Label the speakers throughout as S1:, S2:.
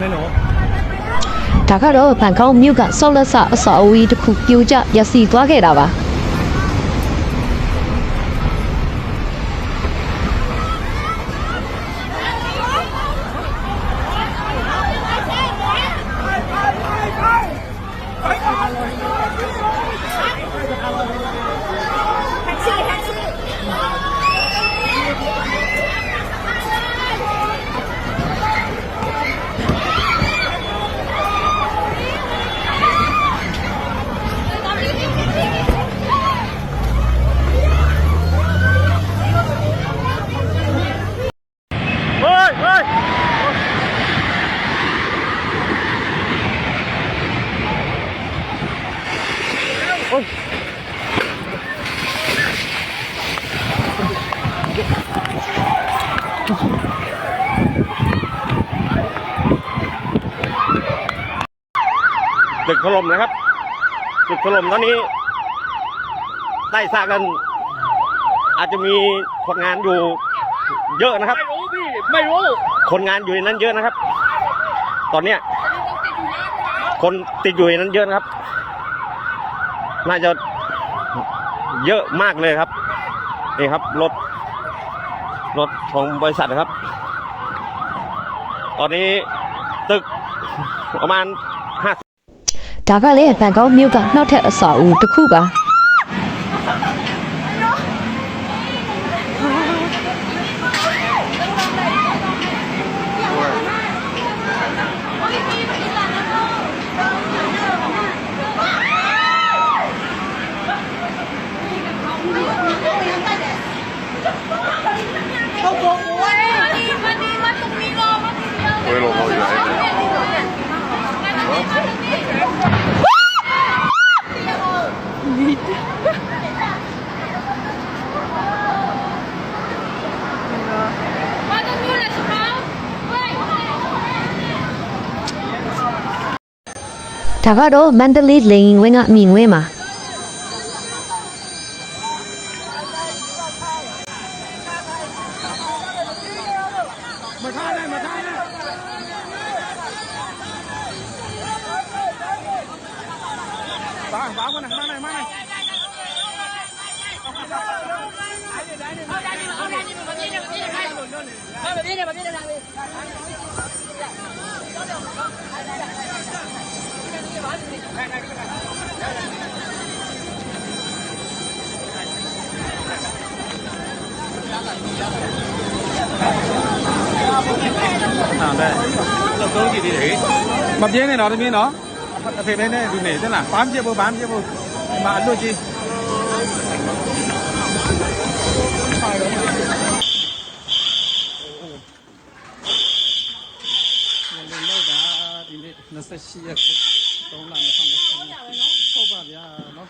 S1: မယ်နော်
S2: ဒါကတော့ဘန်ကောက်မြို့ကဆော့လက်ဆအဆောက်အဦကြီးတစ်ခုပြိုကျပျက်စီးသွားခဲ့တာပါ
S1: ตึกถล่มนะครับตึกถล่มตอนนี้ใต้ซากกันอาจจะมีคนงานอยู่เยอะนะครับ
S3: ไม่รู้พี่ ไม่รู้
S1: คนงานอยู่ในนั้นเยอะนะครับ ตอนเนี้ยคนติดอยู่ในนั้นเยอะนะครับ น่าจะเยอะมากเลยครับ นี่ครับรถ รถของบริษัทนะครับ ตอนนี้ตึกประมาณห้า
S2: ဒါကလည်းဘန်ကောက်မြို့ကနောက်ထပ်အဆောက်အဦတစ်ခုပါ ဒါကတော့မန္တလေးလိန်ဝင်းကမြင်ဝင်းမှာ
S1: မပြေးနဲ့မပြေးနဲ့မပြေးနဲ့ à đây. Là tôi gì thì đấy mập dế này nó thì miếng nó. Phải bên này thì nể thế là
S3: bám chiếc vô bám chiếc vô. Mà ăn luôn chi. Nasıl şey yakışık. 3လနဲ့ဆောင်နေဟုတ်ပါဗျာဟုတ်ပါဗျာနော်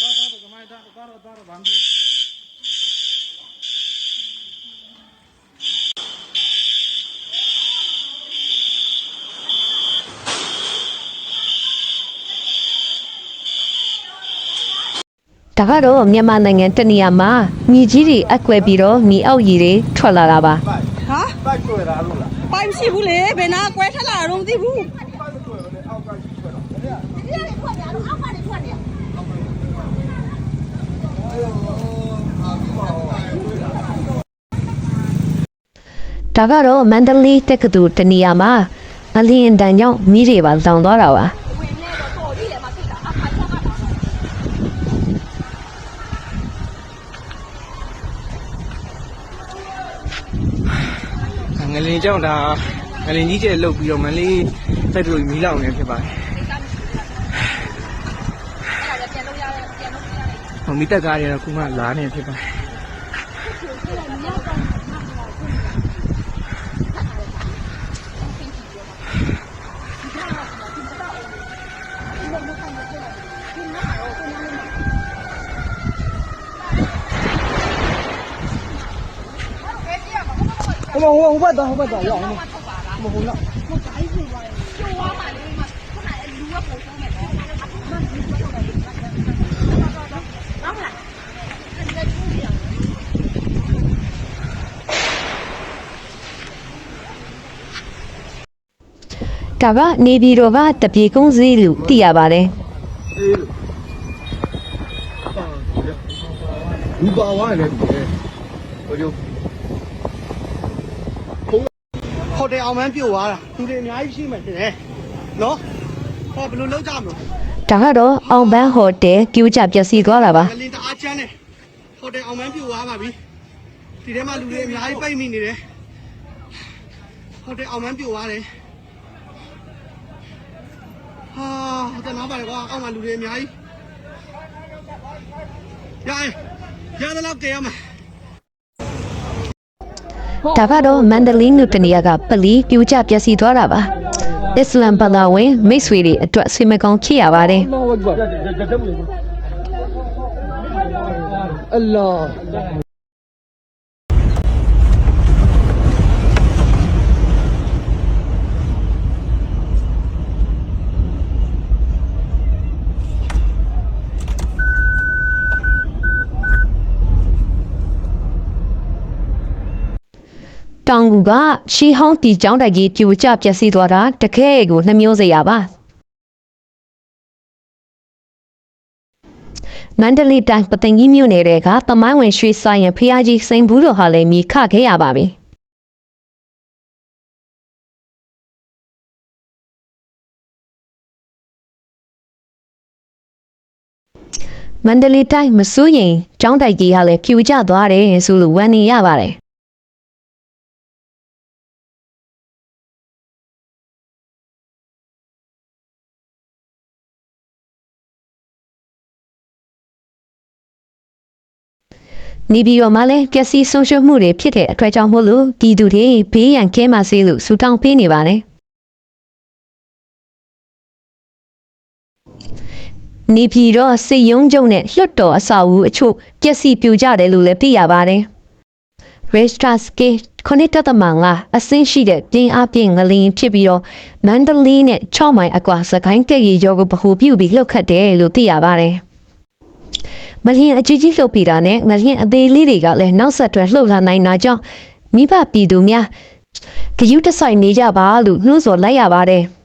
S3: တော့တော့ကမိုင်းတာတော့တော့ဗန်
S2: ဒီဒါကတော့မြန်မာနိုင်ငံတနေရာမှာမြကြီးတွေအကွဲပြီးတော့မြေအောက်ရေတွေထွက်လာတာပါ
S4: ဟာပိုက်
S5: ကွဲတာလို့လားပိုက်
S4: မရှိဘူးလေဘယ်နာကွဲထွက်လာ တော့မသိဘူး
S2: ဒါကတော့မန္တလေးတက္ကသိုလ်တနေရာမှာအလင်းတန်ကြောင့်မြေတွေပါလောင်သွားတာပါ
S3: ငလင်ကြောင့်ဒါ ငလင်ကြီးကျဲလုတ်ပြီးတော့မန်လေးတိုက်တူမီးလောင်နေဖြစ်ပါတယ်ဟိုမိတက်ကားတွေကတော့ခုမှလာနေဖြစ်ပါတယ်
S4: ဟိုဟိုဟိုဘက်တော့ဟိုဘက်တော့ရောက်ဟိုဟိုလောက်
S3: ဟ
S2: ဒါကနေပြည်တော်ကတပြေကုန်းစည်းလို့သိရပါတယ်
S6: လူပါဝါလည်းဒီလေဟိုကျ
S4: ဟိုတယ်အောင်မန်းပြိုသွားတာသူတွေအများကြီးရှိမှတင်တယ်နော်ဟောဘယ်လိုလုပ်ကြမလဲ
S2: ဒါကတော့အောင်ပန်းဟိုတယ်ကျူးကြပျက်စီးသွားတာပါ
S4: ငလင်တအားချမ်းတယ်ဟိုတယ်အောင်မန်းပြိုသွားပါပြီဒီထဲမှာလူတွေအများကြီးပိတ်မိနေတယ်ဟိုတယ်အောင်မန်းပြိုသွားတယ်ဟာတနာပါလေကွာအောက်မှာလူတွေအများကြီးရရရတော့ကြရမှာ
S2: ဒါကတော့မန္တလေးမြို့တနေရာကပလီပြူကျပျက်စီးသွားတာပါအစ္စလမ်ဘာသာဝင်မိတ်ဆွေတွေအတွက်ဆွေမကောင်းဖြစ်ရပါတယ်
S4: အလေား
S2: တောင်ကူကရှီဟောင်းတီကျောင်းတိုက်ကြီးပြူကျပျက်စီးသွားတာတကယ်ကိုနှမျိုးစရာပါမန္တလေးတိုင်းပသိမ်ကြီးမြို့နယ်ကတမိုင်းဝင်ရွှေဆိုင်ရန်ဖျားကြီးစိန်ဘူးတော်ဟာလည်းမြေခခဲ့ရပါပြီမန္တလေးတိုင်းမစိုးရင်ကျောင်းတိုက်ကြီးဟာလည်းပြူကျသွားတယ်ဆိုလို့ဝန်နေရပါတယ် နေပြည်တော်မှာလည်းပျက်စီးဆုံးရှုံးမှုတွေဖြစ်တဲ့အတွက်ကြောင့်မို့လို့ပြည်သူတွေဘေးရန်ကင်းပါစေလို့ဆုတောင်းပေးနေပါတယ်။နေပြည်တော်စိတ်ယုံကြုံနဲ့လွတ်တော်အဆောက်အဦအချို့ပျက်စီးပြိုကျတယ်လို့လည်းသိရပါတယ်။ Restraske ခொနစ်တသမန်ကအစင်းရှိတဲ့ပြင်းအားပြင်းငလျင်ဖြစ်ပြီးတော့မန္တလေးနဲ့6မိုင်အကွာစကိုင်းတက်ရီရောကိုဗဟိုပြုပြီးလှုပ်ခတ်တယ်လို့သိရပါတယ်။ မလျင်အကြီးကြီးလှုပ်ပြီးတာနဲ့မလျင်အသေးလေးတွေကလည်းနောက်ဆက်တွဲလှုပ်လာနိုင်တာကြောင့်မိဘပြည်သူများဂယုတဆိုင်နေကြပါလို့နှိုးဆော်လိုက်ရပါတယ်။